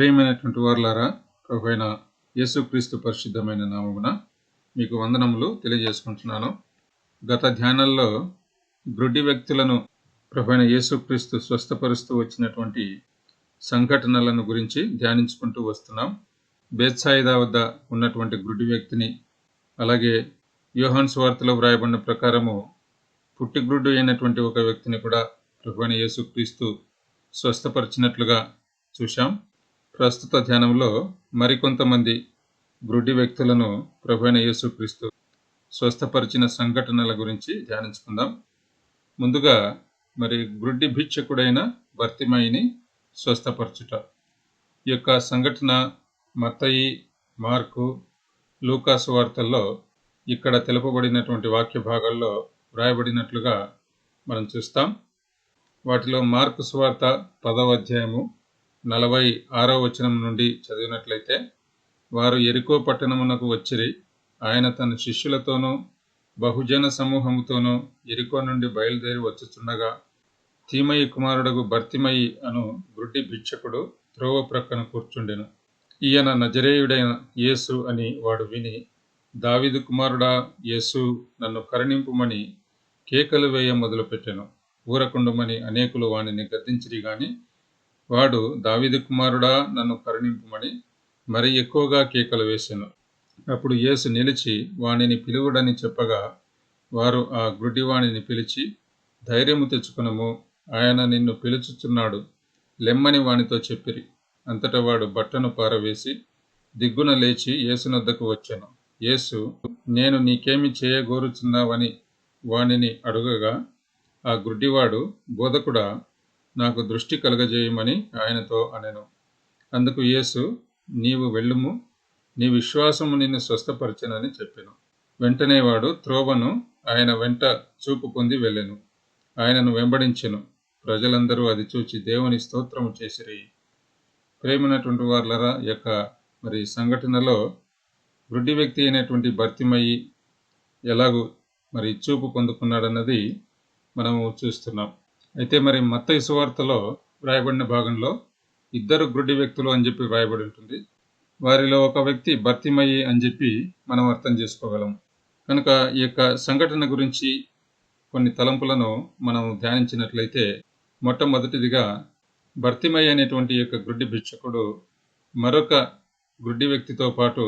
ప్రియమైనటువంటి వారులారా ప్రభుైన యేసుక్రీస్తు పరిశుద్ధమైన నామమున మీకు వందనములు తెలియజేసుకుంటున్నాను. గత ధ్యానంలో గ్రుడ్డి వ్యక్తులను ప్రభుైన యేసుక్రీస్తు స్వస్థపరుస్తూ వచ్చినటువంటి సంఘటనలను గురించి ధ్యానించుకుంటూ వస్తున్నాం. బేత్సాయిదా వద్ద ఉన్నటువంటి గ్రుడ్డి వ్యక్తిని అలాగే యోహాన్ స్వార్తలో వ్రాయబడిన ప్రకారము పుట్టిగ్రుడ్డు అయినటువంటి ఒక వ్యక్తిని కూడా ప్రభువైన యేసుక్రీస్తు స్వస్థపరిచినట్లుగా చూశాం. ప్రస్తుత ధ్యానంలో మరికొంతమంది గ్రుడ్డి వ్యక్తులను ప్రభువైన యేసుక్రీస్తు స్వస్థపరిచిన సంఘటనల గురించి ధ్యానించుకుందాం. ముందుగా మరి గ్రుడ్డి భిక్షకుడైన భర్తిమాయిని స్వస్థపరచుట. ఈ యొక్క సంఘటన మత్తయి మార్కు లూకాసు వార్తల్లో ఇక్కడ తెలుపబడినటువంటి వాక్య భాగాల్లో వ్రాయబడినట్లుగా మనం చూస్తాం. వాటిలో మార్కు సువార్త పదవ అధ్యాయము నలభై ఆరో వచనం నుండి చదివినట్లయితే వారు ఎరికో పట్టణమునకు వచ్చిరి. ఆయన తన శిష్యులతోనూ బహుజన సమూహముతోనూ ఎరికో నుండి బయలుదేరి వచ్చుచుండగా తీమయి కుమారుడకు భర్తిమయి అను గుడ్డి భిక్షకుడు త్రోవ ప్రక్కన కూర్చుండెను. ఈయన నజరేయుడైన యేసు అని వాడు విని దావిదు కుమారుడా యేసు నన్ను కరుణింపుమని కేకలు వేయ మొదలుపెట్టెను. ఊరకుండమని అనేకులు వానిని గద్దించిరి గాని వాడు దావిది కుమారుడా నన్ను కరుణింపుమని మరి ఎక్కువగా కేకలు వేశాను అప్పుడు యేసు నిలిచి వానిని పిలువుడని చెప్పగా వారు ఆ గుడ్డివాణిని పిలిచి ధైర్యము తెచ్చుకునము ఆయన నిన్ను పిలుచుచున్నాడు లెమ్మని వానితో చెప్పిరి. అంతటా వాడు బట్టను పారవేసి దిగ్గున లేచి యేసునొద్దకు వచ్చాను. యేసు నేను నీకేమి చేయగోరుచున్నావని వానిని అడుగగా ఆ గుడ్డివాడు బోధకుడా నాకు దృష్టి కలగజేయమని ఆయనతో అనెను. అందుకు యేసు నీవు వెళ్ళుము నీ విశ్వాసము నిన్ను స్వస్థపరచనని చెప్పెను. వెంటనే వాడు త్రోవను ఆయన వెంట చూపు పొంది వెళ్ళెను. ఆయనను వెంబడించెను. ప్రజలందరూ అది చూచి దేవుని స్తోత్రము చేసిరి. ప్రేమైనటువంటి వార్లరా యొక్క మరి సంఘటనలో వృద్ధి వ్యక్తి అయినటువంటి భర్తిమయ్యి ఎలాగూ మరి చూపు పొందుకున్నాడన్నది మనము చూస్తున్నాం. అయితే మరి మత్త సువార్తలో వ్రాయబడిన భాగంలో ఇద్దరు గ్రుడ్డి వ్యక్తులు అని చెప్పి వ్రాయబడి ఉంటుంది. వారిలో ఒక వ్యక్తి భర్తిమయ్యి అని చెప్పి మనం అర్థం చేసుకోగలం. కనుక ఈ యొక్క సంఘటన గురించి కొన్ని తలంపులను మనం ధ్యానించినట్లయితే మొట్టమొదటిదిగా భర్తిమయ్య అనేటువంటి యొక్క గ్రుడ్డి భిక్షకుడు మరొక గ్రుడ్డి వ్యక్తితో పాటు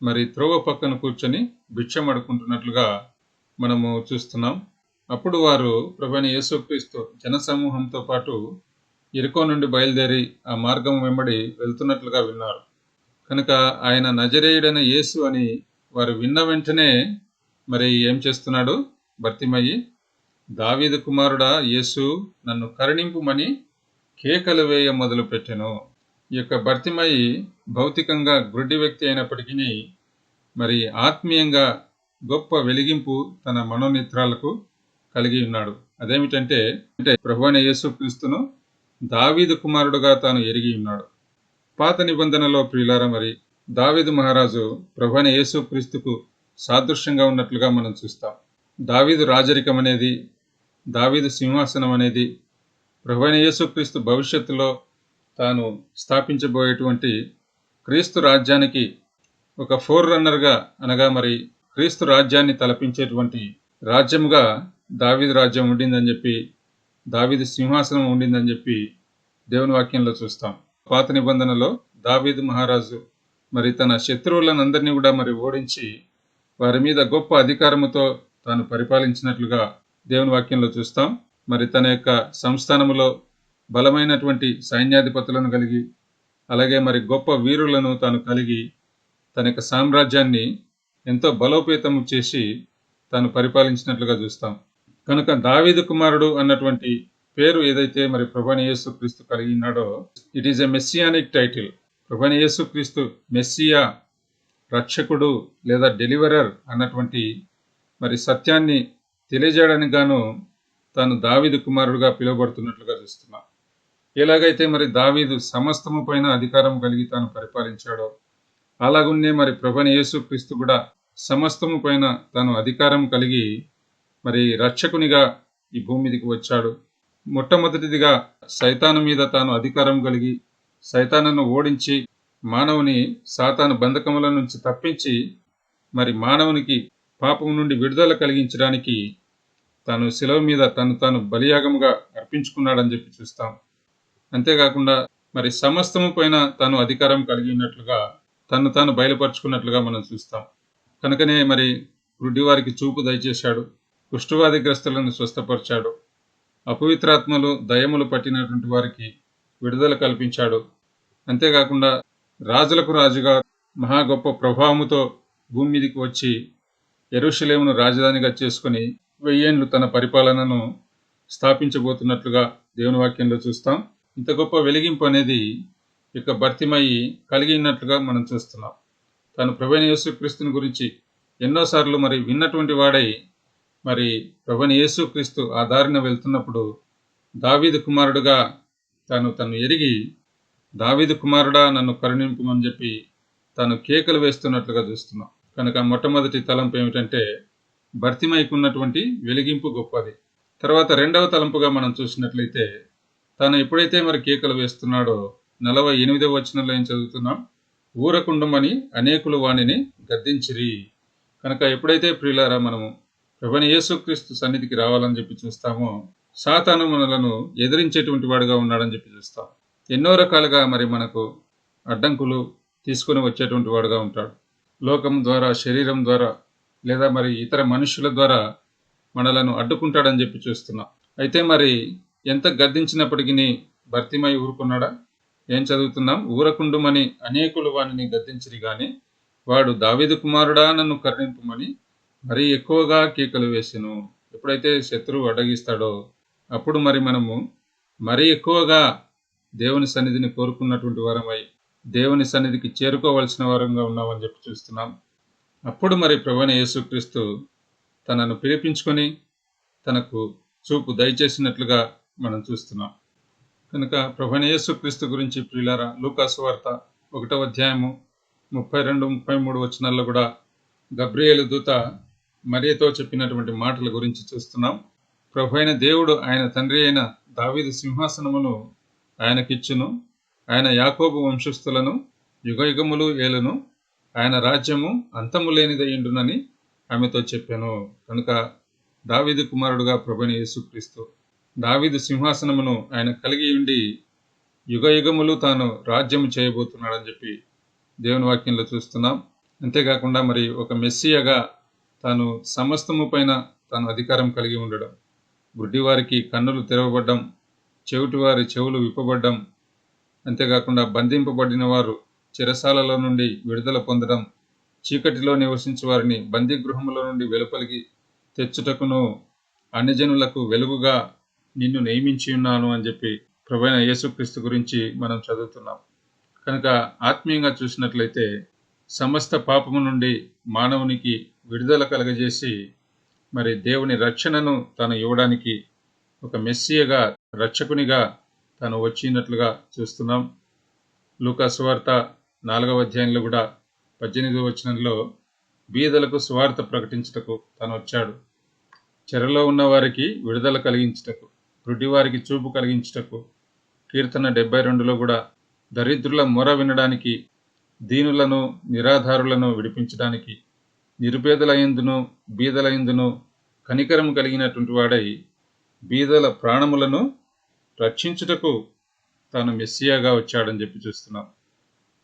మరి త్రోవ పక్కన కూర్చొని భిక్షం అడుకుంటున్నట్లుగా మనము చూస్తున్నాం. అప్పుడు వారు ప్రభుని యేసుక్రీస్తు జనసమూహంతో పాటు ఇరుకో నుండి బయలుదేరి ఆ మార్గం వెంబడి వెళ్తున్నట్లుగా విన్నారు. కనుక ఆయన నజరేయుడైన యేసు అని వారు విన్న వెంటనే మరి ఏం చేస్తున్నాడు? భర్తిమయ్యి దావీదు కుమారుడా యేసు నన్ను కరుణింపుమని కేకలు వేయ మొదలు పెట్టెను ఈ యొక్క భర్తిమయ్యి భౌతికంగా గుడ్డి వ్యక్తి అయినప్పటికీ మరి ఆత్మీయంగా గొప్ప వెలిగింపు తన మనోనిత్రాలకు కలిగి ఉన్నాడు. అదేమిటంటే అంటే ప్రభువైన యేసుక్రీస్తును దావీదు కుమారుడుగా తాను ఎరిగి ఉన్నాడు. పాత నిబంధనలో ప్రియులార మరి దావీదు మహారాజు ప్రభువైన యేసుక్రీస్తుకు సాదృశ్యంగా ఉన్నట్లుగా మనం చూస్తాం. దావీదు రాజరికం అనేది దావీదు సింహాసనం అనేది ప్రభువైన యేసుక్రీస్తు భవిష్యత్తులో తాను స్థాపించబోయేటువంటి క్రీస్తు రాజ్యానికి ఒక ఫోర్ రన్నర్గా అనగా మరి క్రీస్తు రాజ్యాన్ని తలపించేటువంటి రాజ్యముగా దావిది రాజ్యం ఉండిందని చెప్పి దావిది సింహాసనం ఉండిందని చెప్పి దేవుని వాక్యంలో చూస్తాం. పాత నిబంధనలో దావీదు మహారాజు మరి తన శత్రువులను అందరినీ కూడా మరి ఓడించి వారి మీద గొప్ప అధికారముతో తాను పరిపాలించినట్లుగా దేవుని వాక్యంలో చూస్తాం. మరి తన యొక్క సంస్థానములో బలమైనటువంటి సైన్యాధిపతులను కలిగి అలాగే మరి గొప్ప వీరులను తాను కలిగి తన యొక్క సామ్రాజ్యాన్ని ఎంతో బలోపేతం చేసి తాను పరిపాలించినట్లుగా చూస్తాం. కనుక దావీదు కుమారుడు అన్నటువంటి పేరు ఏదైతే మరి ప్రభాని యేసు క్రీస్తు కలిగి ఉన్నాడో it is a messianic title ప్రభాని యేసు క్రీస్తు మెస్సియా రక్షకుడు లేదా డెలివరర్ అన్నటువంటి మరి సత్యాన్ని తెలియజేయడానికి గాను తాను దావీదు కుమారుడుగా పిలువబడుతున్నట్లుగా చూస్తున్నాం. ఎలాగైతే మరి దావీదు సమస్తము పైన అధికారం కలిగి తాను పరిపాలించాడో అలాగున్నే మరి ప్రభని యేసు క్రీస్తు కూడా సమస్తము పైన తాను అధికారం కలిగి మరి రక్షకునిగా ఈ భూమి మీదకి వచ్చాడు. మొట్టమొదటిదిగా సైతాను మీద తాను అధికారం కలిగి సైతానను ఓడించి మానవుని సాతాను బంధకముల నుంచి తప్పించి మరి మానవునికి పాపం నుండి విడుదల కలిగించడానికి తాను శిలవ మీద తను తాను బలియాగముగా అర్పించుకున్నాడని చెప్పి చూస్తాం. అంతేకాకుండా మరి సమస్తము పైన తాను అధికారం కలిగి ఉన్నట్లుగా తను తాను బయలుపరుచుకున్నట్లుగా మనం చూస్తాం. కనుకనే మరి గుడ్డివారికి చూపు దయచేశాడు. కుష్ఠవాదిగ్రస్తులను స్వస్థపరిచాడు. అపవిత్రాత్మలు దయములు పట్టినటువంటి వారికి విడుదల కల్పించాడు. అంతేకాకుండా రాజులకు రాజుగా మహా గొప్ప ప్రభావముతో భూమి మీదకి వచ్చి ఎరుషలేమును రాజధానిగా చేసుకుని వెయ్యేండ్లు తన పరిపాలనను స్థాపించబోతున్నట్లుగా దేవుని వాక్యంలో చూస్తాం. ఇంత గొప్ప వెలిగింపు అనేది ఇక భర్తిమయ్యి కలిగి ఉన్నట్లుగా మనం చూస్తున్నాం. తను ప్రవీణ యేసుక్రీస్తుని గురించి ఎన్నోసార్లు మరి విన్నటువంటి వాడై మరి ప్రభుని యేసుక్రీస్తు ఆ దారిన వెళ్తున్నప్పుడు దావీదు కుమారుడుగా తాను తను ఎరిగి దావీదు కుమారుడా నన్ను కరుణింపమని చెప్పి తాను కేకలు వేస్తున్నట్లుగా చూస్తున్నాం. కనుక మొట్టమొదటి తలంపు ఏమిటంటే భర్తిమైకున్నటువంటి వెలిగింపు గొప్పది. తర్వాత రెండవ తలంపుగా మనం చూసినట్లయితే తాను ఎప్పుడైతే మరి కేకలు వేస్తున్నాడో నలభై ఎనిమిదవ వచనంలో ఏం చదువుతున్నాం? ఊరకుండమని అనేకులు వాణిని గద్దించిరి. కనుక ఎప్పుడైతే ప్రియులారా మనము ప్రభుని యేసుక్రీస్తు సన్నిధికి రావాలని చెప్పి చూస్తామో సాతాను మనలను ఎదిరించేటువంటి వాడుగా ఉన్నాడని చెప్పి చూస్తాం. ఎన్నో రకాలుగా మరి మనకు అడ్డంకులు తీసుకొని వచ్చేటువంటి వాడుగా ఉంటాడు. లోకం ద్వారా శరీరం ద్వారా లేదా మరి ఇతర మనుషుల ద్వారా మనలను అడ్డుకుంటాడని చెప్పి చూస్తున్నాం. అయితే మరి ఎంత గద్దించినప్పటికీ భర్తీమై ఊరుకున్నాడా? ఏం చదువుతున్నాం? ఊరకుండుమని అనేకులు వానిని గద్దించిరి గాని వాడు దావేది కుమారుడా నన్ను కరుణింపుమని మరీ ఎక్కువగా కేకలు వేసెను. ఎప్పుడైతే శత్రువు అడగిస్తాడో అప్పుడు మరి మనము మరీ ఎక్కువగా దేవుని సన్నిధిని కోరుకున్నటువంటి వారమై దేవుని సన్నిధికి చేరుకోవలసిన వారంగా ఉన్నామని చెప్పి చూస్తున్నాం. అప్పుడు మరి ప్రవణ యేసుక్రీస్తు తనను పిలిపించుకొని తనకు చూపు దయచేసినట్లుగా మనం చూస్తున్నాం. కనుక ప్రభువైన యేసుక్రీస్తు గురించి ప్రియులారా లూకాసు వార్త ఒకటవ అధ్యాయము ముప్పై రెండు ముప్పై మూడు వచనాల్లో కూడా గబ్రియేలు దూత మరియతో చెప్పినటువంటి మాటల గురించి చూస్తున్నాం. ప్రభు అయిన దేవుడు ఆయన తండ్రి అయిన దావీదు సింహాసనమును ఆయనకిచ్చును. ఆయన యాకోబు వంశస్థులను యుగయుగములు ఏలును. ఆయన రాజ్యము అంతము లేనిదయ్యుండునని ఆమెతో చెప్పాను. కనుక దావీదు కుమారుడుగా ప్రభుని యేసుక్రీస్తు దావీదు సింహాసనమును ఆయన కలిగి ఉండి యుగయుగములు తాను రాజ్యము చేయబోతున్నాడని చెప్పి దేవుని వాక్యంలో చూస్తున్నాం. అంతేకాకుండా మరి ఒక మెస్సియగా తాను సమస్తము పైన తాను అధికారం కలిగి ఉండడం గుడ్డివారికి కన్నులు తెరవబడ్డం చెవిటివారి చెవులు విప్పబడ్డం అంతేకాకుండా బంధింపబడిన వారు చిరసాలలో నుండి విడుదల పొందడం చీకటిలో నివసించే వారిని బందీగృహముల నుండి వెలుపలికి తెచ్చుటకును అన్యజనులకు వెలుగుగా నిన్ను నియమించి ఉన్నాను అని చెప్పి ప్రభైన యేసుక్రీస్తు గురించి మనం చదువుతున్నాం. కనుక ఆత్మీయంగా చూసినట్లయితే సమస్త పాపము నుండి మానవునికి విడుదల కలగజేసి మరి దేవుని రక్షణను తాను ఇవ్వడానికి ఒక మెస్సియగా రక్షకునిగా తాను వచ్చినట్లుగా చూస్తున్నాం. లూకా సువార్త నాలుగవ అధ్యాయంలో కూడా పద్దెనిమిదవ వచనంలో బీదలకు స్వార్థ ప్రకటించుటకు తను వచ్చాడు. చెరలో ఉన్న వారికి విడుదల కలిగించుటకు వారికి చూపు కలిగించుటకు కీర్తన డెబ్బై రెండులో కూడా దరిద్రుల మొర వినడానికి దీనులను నిరాధారులను విడిపించడానికి నిరుపేదలైందును బీదలైందును కనికరం కలిగినటువంటి వాడై బీదల ప్రాణములను రక్షించుటకు తాను మెస్సియాగా వచ్చాడని చెప్పి చూస్తున్నాం.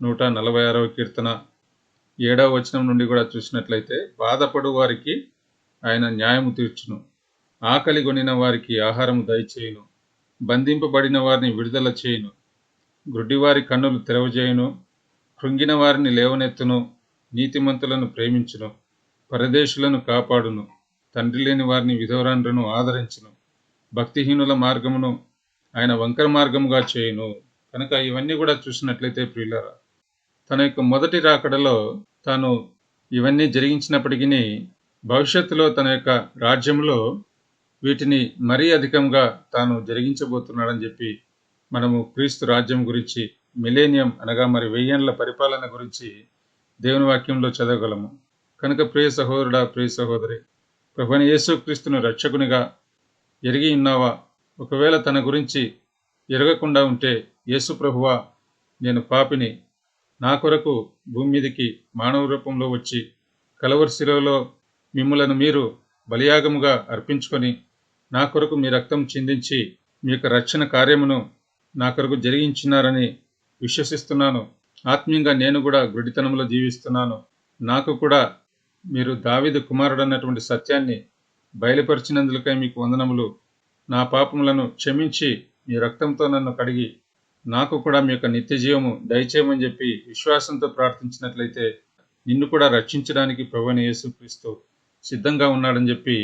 నూట నలభై ఆరవ కీర్తన ఏడవ వచనం నుండి కూడా చూసినట్లయితే బాధపడు వారికి ఆయన న్యాయము తీర్చును. ఆకలి కొనిన వారికి ఆహారము దయచేయును. బంధింపబడిన వారిని విడుదల చేయును. గ్రుడ్డివారి కన్నులు తెరవజేయును. కృంగిన వారిని లేవనెత్తును. నీతిమంతులను ప్రేమించును. పరదేశులను కాపాడును. తండ్రి లేని వారిని విధవరాండ్రను ఆదరించును. భక్తిహీనుల మార్గమును ఆయన వంకర మార్గముగా చేయును. కనుక ఇవన్నీ కూడా చూసినట్లయితే ప్రియులరా తన యొక్క మొదటి రాకడలో తాను ఇవన్నీ జరిగించినప్పటికీ భవిష్యత్తులో తన యొక్క రాజ్యంలో వీటిని మరీ అధికంగా తాను జరిగించబోతున్నాడని చెప్పి మనము క్రీస్తు రాజ్యం గురించి మిలేనియం అనగా మరి వెయ్యేండ్ల పరిపాలన గురించి దేవుని వాక్యంలో చదవగలము. కనుక ప్రియ సహోదరుడా ప్రియ సహోదరి ప్రభుని యేసుక్రీస్తును రక్షకునిగా ఎరిగి ఉన్నావా? ఒకవేళ తన గురించి ఎరగకుండా ఉంటే యేసు ప్రభువా నేను పాపిని నా కొరకు భూమి మీదకి మానవ రూపంలో వచ్చి కలవరి శిలువలో మిమ్ములను మీరు బలియాగముగా అర్పించుకొని నా కొరకు మీ రక్తం చిందించి మీ యొక్క రక్షణ కార్యమును నా కొరకు జరిగించినారని విశ్వసిస్తున్నాను. ఆత్మీయంగా నేను కూడా గుడితనంలో జీవిస్తున్నాను. నాకు కూడా మీరు దావిదు కుమారుడు అన్నటువంటి సత్యాన్ని బయలుపరిచినందులకై మీకు వందనములు. నా పాపములను క్షమించి మీ రక్తంతో నన్ను కడిగి నాకు కూడా మీ యొక్క నిత్య జీవము దయచేయమని చెప్పి విశ్వాసంతో ప్రార్థించినట్లయితే నిన్ను కూడా రక్షించడానికి ప్రభుని యేసుక్రీస్తు సిద్ధంగా ఉన్నాడని చెప్పి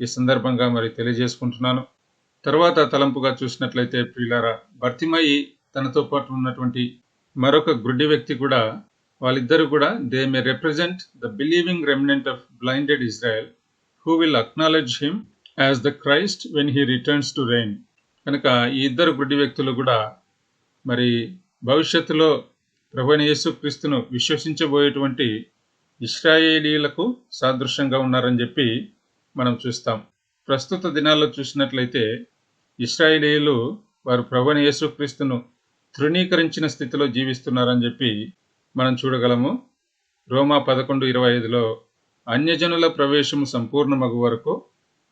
ఈ సందర్భంగా మరి తెలియజేసుకుంటున్నాను. తర్వాత తలంపుగా చూసినట్లయితే ప్రియులారా భర్తిమయి తనతో పాటు ఉన్నటువంటి మరొక గుడ్డి వ్యక్తి కూడా వాళ్ళిద్దరు కూడా they may represent the believing remnant of blinded Israel who will acknowledge him as the Christ when he returns to reign కనుక ఈ ఇద్దరు గుడ్డి వ్యక్తులు కూడా మరి భవిష్యత్తులో ప్రభుని యేసుక్రీస్తును విశ్వసించబోయేటువంటి ఇస్రాయేలీలకు సాదృశ్యంగా ఉన్నారని చెప్పి మనం చూస్తాం. ప్రస్తుత దినాల్లో చూసినట్లయితే ఇస్రాయేలీలు వారు ప్రభుని యేసుక్రీస్తును తృణీకరించిన స్థితిలో జీవిస్తున్నారని చెప్పి మనం చూడగలము. రోమా పదకొండు ఇరవై ఐదులో అన్యజనుల ప్రవేశము సంపూర్ణమగు వరకు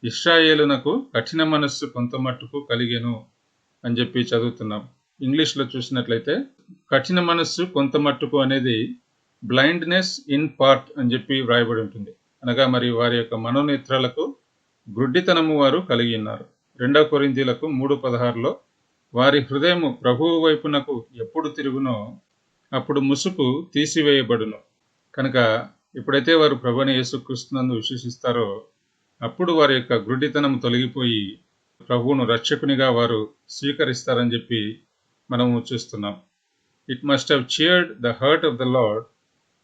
ఇస్రాయేలునకు కఠిన మనస్సు కొంత మట్టుకు కలిగెను అని చెప్పి చదువుతున్నాం. ఇంగ్లీష్లో చూసినట్లయితే కఠిన మనస్సు కొంత మట్టుకు అనేది బ్లైండ్నెస్ ఇన్ పార్ట్ అని చెప్పి వ్రాయబడి ఉంటుంది. అనగా మరి వారి యొక్క మనోనేత్రాలకు గుడ్డితనము వారు కలిగి ఉన్నారు. రెండవ కొరిందీలకు మూడు పదహారులో వారి హృదయము ప్రభువు వైపునకు ఎప్పుడు తిరుగునో అప్పుడు ముసుపు తీసివేయబడును. కనుక ఎప్పుడైతే వారు ప్రభుని యేసుక్రీస్తునందు విశ్వసిస్తారో అప్పుడు వారి యొక్క గుడ్డితనం తొలగిపోయి ప్రభువును రక్షకునిగా వారు స్వీకరిస్తారని చెప్పి మనము చూస్తున్నాం. It must have cheered the heart of the Lord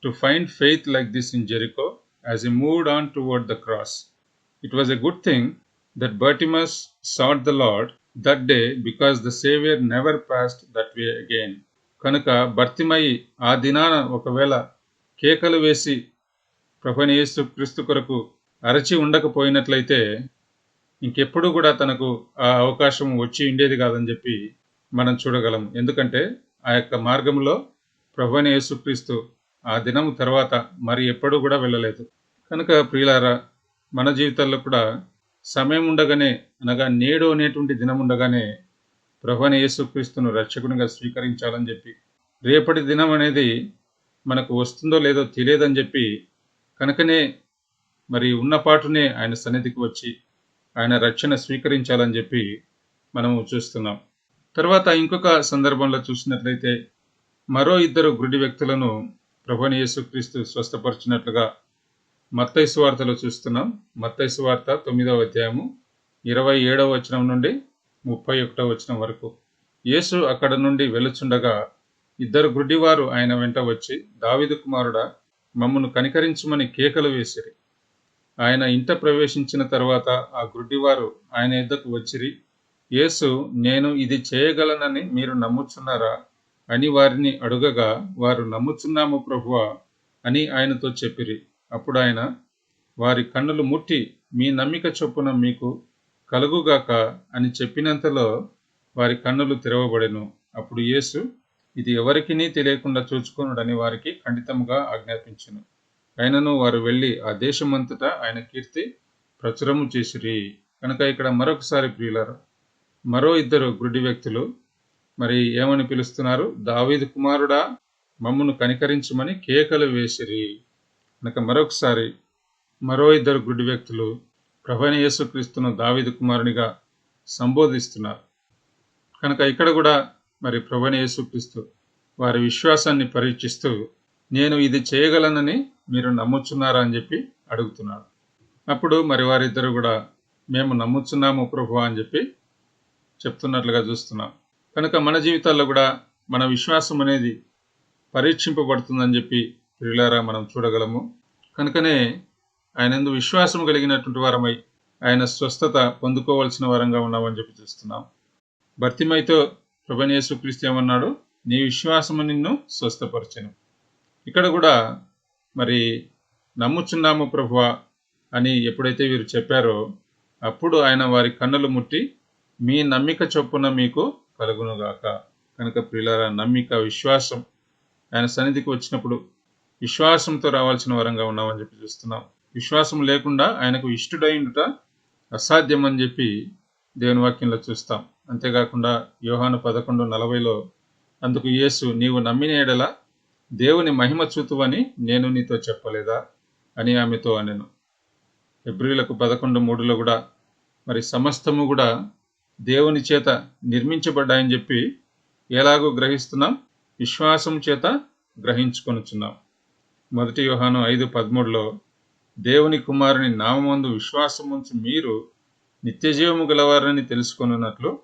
to find faith like this in Jericho as a moved on toward the cross it was a good thing that Bartimaeus sought the Lord that day because the Saviour never passed that way again కనుక భర్తిమయి ఆ దినాన ఒకవేళ కేకలు వేసి ప్రభుని యేసు క్రీస్తు కొరకు అరచి ఉండకపోయినట్లయితే ఇంకెప్పుడు కూడా తనకు ఆ అవకాశం వచ్చి ఉండేది కాదని చెప్పి మనం చూడగలం. ఎందుకంటే ఆ యొక్క మార్గంలో ప్రభుని యేసుక్రీస్తు ఆ దినం తర్వాత మరి ఎప్పుడూ కూడా వెళ్ళలేదు. కనుక ప్రియులారా మన జీవితాల్లో కూడా సమయం ఉండగానే అనగా నేడు అనేటువంటి దినం ఉండగానే ప్రభుని యేసుక్రీస్తును రక్షకునిగా స్వీకరించాలని చెప్పి రేపటి దినం అనేది మనకు వస్తుందో లేదో తెలియదని చెప్పి కనుకనే మరి ఉన్నపాటునే ఆయన సన్నిధికి వచ్చి ఆయన రక్షణ స్వీకరించాలని చెప్పి మనము చూస్తున్నాం. తర్వాత ఇంకొక సందర్భంలో చూసినట్లయితే మరో ఇద్దరు గుడి వ్యక్తులను ప్రభుని యేసుక్రీస్తు స్వస్థపరిచినట్లుగా మత్తైసు వార్తలో చూస్తున్నాం. మత్తైసు వార్త తొమ్మిదవ అధ్యాయము ఇరవై ఏడవ వచనం నుండి ముప్పై ఒకటో వచనం వరకు. యేసు అక్కడ నుండి వెలుచుండగా ఇద్దరు గుడ్డివారు ఆయన వెంట వచ్చి దావిదు కుమారుడా మమ్మను కనికరించమని కేకలు వేసిరి. ఆయన ఇంట ప్రవేశించిన తర్వాత ఆ గుడ్డివారు ఆయన ఎద్దకు వచ్చిరి యేసు నేను ఇది చేయగలనని మీరు నమ్ముచున్నారా? అని వారిని అడుగగా వారు నమ్ముచున్నాము ప్రభువా అని ఆయనతో చెప్పిరి. అప్పుడు ఆయన వారి కన్నులు ముట్టి మీ నమ్మిక చొప్పున మీకు కలుగుగాక అని చెప్పినంతలో వారి కన్నులు తెరవబడెను. అప్పుడు యేసు ఇది ఎవరికినీ తెలియకుండా చూచుకొనుడని వారికి ఖండితముగా ఆజ్ఞాపించును. అయినను వారు వెళ్ళి ఆ దేశమంతటా ఆయన కీర్తి ప్రచురము చేసిరి. కనుక ఇక్కడ మరొకసారి ప్రియులారు మరో ఇద్దరు గుడ్డి వ్యక్తులు మరి ఏమని పిలుస్తున్నారు? దావీదు కుమారుడా మమ్మను కనికరించమని కేకలు వేసిరి. కనుక మరొకసారి మరో ఇద్దరు గుడ్డి వ్యక్తులు ప్రభైన యేసుక్రీస్తును దావిదు కుమారునిగా సంబోధిస్తున్నారు. కనుక ఇక్కడ కూడా మరి ప్రభైన యేసుక్రీస్తు వారి విశ్వాసాన్ని పరీక్షిస్తూ నేను ఇది చేయగలనని మీరు నమ్ముచున్నారా అని చెప్పి అడుగుతున్నాడు. అప్పుడు మరి వారిద్దరు కూడా మేము నమ్ముచున్నాము ప్రభు అని చెప్పి చెప్తున్నట్లుగా చూస్తున్నాం. కనుక మన జీవితాల్లో కూడా మన విశ్వాసం అనేది పరీక్షింపబడుతుందని చెప్పి ప్రియులారా మనం చూడగలము. కనుకనే ఆయనందు విశ్వాసం కలిగినటువంటి వారమై ఆయన స్వస్థత పొందుకోవాల్సిన వరంగా ఉన్నామని చెప్పి చూస్తున్నాం. భర్తిమైతో ప్రభనేసు క్రీస్తు ఏమన్నాడు? నీ విశ్వాసము నిన్ను స్వస్థపరచను. ఇక్కడ కూడా మరి నమ్ముచున్నాము ప్రభువ అని ఎప్పుడైతే వీరు చెప్పారో అప్పుడు ఆయన వారి కన్నులు ముట్టి మీ నమ్మిక చొప్పున మీకు కలుగునుగాక. కనుక ప్రియులారా నమ్మిక విశ్వాసం ఆయన సన్నిధికి వచ్చినప్పుడు విశ్వాసంతో రావాల్సిన వరంగా ఉన్నామని చెప్పి చూస్తున్నాం. విశ్వాసం లేకుండా ఆయనకు ఇష్టడైనట అసాధ్యం అని చెప్పి దేవుని వాక్యంలో చూస్తాం. అంతేకాకుండా యోహాను పదకొండు నలభైలో అందుకు యేసు నీవు నమ్మిన ఎడల దేవుని మహిమ చూతువని నేను నీతో చెప్పలేదా? అని ఆమెతో అనెను. ఫిబ్రిలకు పదకొండు మూడులో కూడా మరి సమస్తము కూడా దేవుని చేత నిర్మించబడ్డాయని చెప్పి ఎలాగో గ్రహిస్తున్నాం? విశ్వాసం చేత గ్రహించుకొనుచున్నాం. మొదటి యోహాను ఐదు పదమూడులో దేవుని కుమారుని నామందు విశ్వాసం ఉంచి మీరు నిత్యజీవము గలవారని తెలుసుకొనున్నట్లు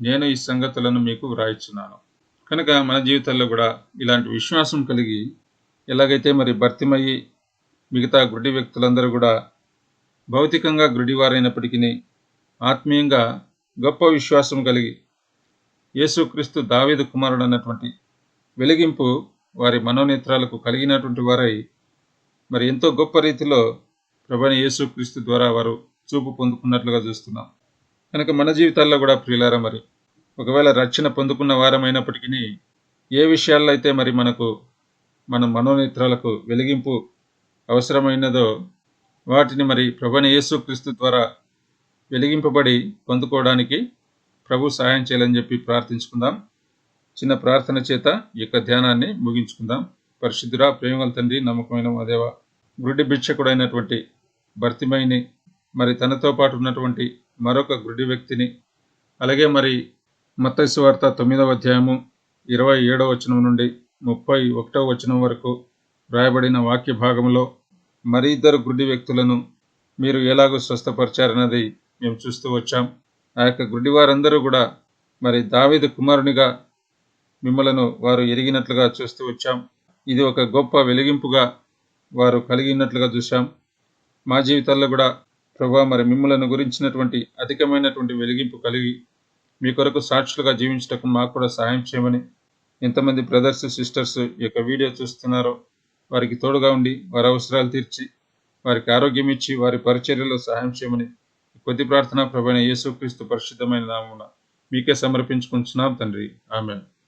నేను ఈ సంగతులను మీకు వ్రాయిచున్నాను. కనుక మన జీవితాల్లో కూడా ఇలాంటి విశ్వాసం కలిగి ఎలాగైతే మరి భర్తిమయ్యి మిగతా గుడ్డి వ్యక్తులందరూ కూడా భౌతికంగా గుడివారైనప్పటికీ ఆత్మీయంగా గొప్ప విశ్వాసం కలిగి యేసుక్రీస్తు దావీదు కుమారుడు అన్నటువంటి వెలిగింపు వారి మనోనేత్రాలకు కలిగినటువంటి వారై మరి ఎంతో గొప్ప రీతిలో ప్రభాని యేసుక్రీస్తు ద్వారా వారు చూపు పొందుకున్నట్లుగా చూస్తున్నాం. కనుక మన జీవితాల్లో కూడా ప్రియులారా మరి ఒకవేళ రక్షణ పొందుకున్న వారమైనప్పటికీ ఏ విషయాల్లో అయితే మరి మనకు మన మనోనేత్రాలకు వెలిగింపు అవసరమైనదో వాటిని మరి ప్రభుని యేసుక్రీస్తు ద్వారా వెలిగింపబడి పొందుకోవడానికి ప్రభు సహాయం చేయాలని చెప్పి ప్రార్థించుకుందాం. చిన్న ప్రార్థన చేత ఈ యొక్క ధ్యానాన్ని ముగించుకుందాం. పరిశుద్ధురా ప్రేమగల తండ్రి నమ్మకమైన మాదేవ గుడ్డి భిక్షకుడైనటువంటి భర్తిమైని మరి తనతో పాటు ఉన్నటువంటి మరొక గుడ్డి వ్యక్తిని అలాగే మరి మత్తైసు వార్త తొమ్మిదవ అధ్యాయము ఇరవై ఏడవ వచనం నుండి ముప్పై ఒకటవ వచనం వరకు రాయబడిన వాక్య భాగంలో మరి ఇద్దరు గుడ్డి వ్యక్తులను మీరు ఎలాగో స్వస్థపరిచారన్నది మేము చూస్తూ వచ్చాం. ఆ యొక్క గుడ్డి వారందరూ కూడా మరి దావిద కుమారునిగా మిమ్మలను వారు ఎరిగినట్లుగా చూస్తూ వచ్చాం. ఇది ఒక గొప్ప వెలిగింపుగా వారు కలిగినట్లుగా చూశాం. మా జీవితాల్లో కూడా ప్రభా మరి మిమ్మలను గురించినటువంటి అధికమైనటువంటి వెలిగింపు కలిగి మీ కొరకు సాక్షులుగా జీవించటకు మాకు కూడా సహాయం చేయమని ఎంతమంది బ్రదర్స్ సిస్టర్స్ ఈ యొక్క వీడియో చూస్తున్నారో వారికి తోడుగా ఉండి వారి అవసరాలు తీర్చి వారికి ఆరోగ్యం ఇచ్చి వారి పరిచర్యలో సహాయం చేయమని కొద్ది ప్రార్థన ప్రభైన యేసుక్రీస్తు పరిశుద్ధమైన నామమున మీకే సమర్పించుకుంటున్నాం తండ్రి. ఆమెను.